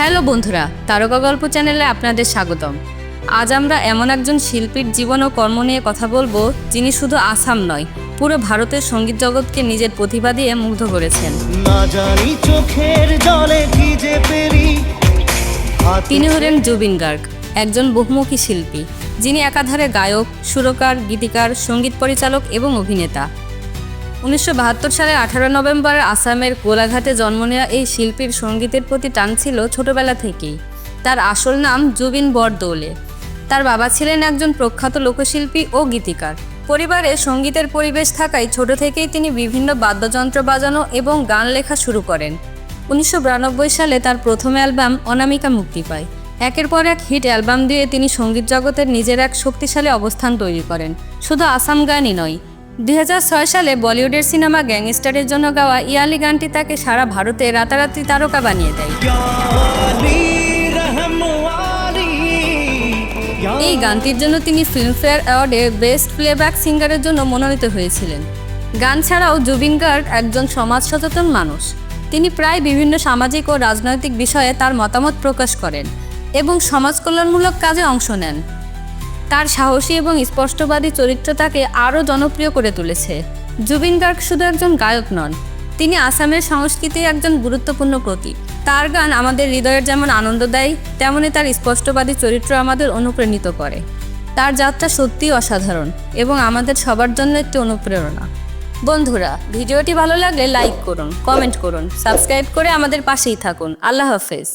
Hello বন্ধুরা তারকা গল্প চ্যানেলে আপনাদের স্বাগতম। আজ আমরা এমন একজন শিল্পীর জীবন ও কর্ম নিয়ে কথা বলব যিনি শুধু আসাম নয় পুরো ভারতের সংগীত জগৎকে নিজের প্রতিভা দিয়ে মুগ্ধ করেছেন। না জানি চোখের জলে ভিজে পেরি। তিনি হলেন জুবিন গার্গ একজন বহুমুখী শিল্পী যিনি একাধারে গায়ক সুরকার গীতিকার সংগীত পরিচালক এবং অভিনেতা। উনিশশো বাহাত্তর সালে আঠারো নভেম্বর আসামের কোলাঘাটে জন্ম নেওয়া এই শিল্পীর সঙ্গীতের প্রতি টান ছিল ছোটবেলা থেকেই। তার আসল নাম জুবিন বরদৌলে। তার বাবা ছিলেন একজন প্রখ্যাত লোকশিল্পী ও গীতিকার। পরিবারে সঙ্গীতের পরিবেশ থাকায় ছোট থেকেই তিনি বিভিন্ন বাদ্যযন্ত্র বাজানো এবং গান লেখা শুরু করেন। উনিশশো বিরানব্বই সালে তার প্রথম অ্যালবাম অনামিকা মুক্তি পায়। একের পর এক হিট অ্যালবাম দিয়ে তিনি সংগীত জগতের নিজের এক শক্তিশালী অবস্থান তৈরি করেন। শুধু আসাম গানই নয় দুই হাজার ছয় সালে বলিউডের সিনেমা গ্যাংস্টারের জন্য গাওয়া ইয়ালি গানটি তাকে সারা ভারতে রাতারাতি তারকা বানিয়ে দেয়। এই গানটির জন্য তিনি ফিল্মফেয়ার অ্যাওয়ার্ডে বেস্ট প্লেব্যাক সিঙ্গারের জন্য মনোনীত হয়েছিলেন। গান ছাড়াও জুবিন গার্গ একজন সমাজ সচেতন মানুষ। তিনি প্রায় বিভিন্ন সামাজিক ও রাজনৈতিক বিষয়ে তার মতামত প্রকাশ করেন এবং সমাজ কল্যাণমূলক কাজে অংশ নেন। তার সাহসী এবং স্পষ্টবাদী চরিত্র তাকে আরও জনপ্রিয় করে তুলেছে। জুবিন গার্গ শুধু একজন গায়ক নন, তিনি আসামের সংস্কৃতির একজন গুরুত্বপূর্ণ প্রতীক। তার গান আমাদের হৃদয়ের যেমন আনন্দ দেয়, তেমনি তার স্পষ্টবাদী চরিত্র আমাদের অনুপ্রাণিত করে। তার যাত্রা সত্যিই অসাধারণ এবং আমাদের সবার জন্য একটি অনুপ্রেরণা। বন্ধুরা, ভিডিওটি ভালো লাগলে লাইক করুন, কমেন্ট করুন, সাবস্ক্রাইব করে আমাদের পাশেই থাকুন। আল্লাহ হাফেজ।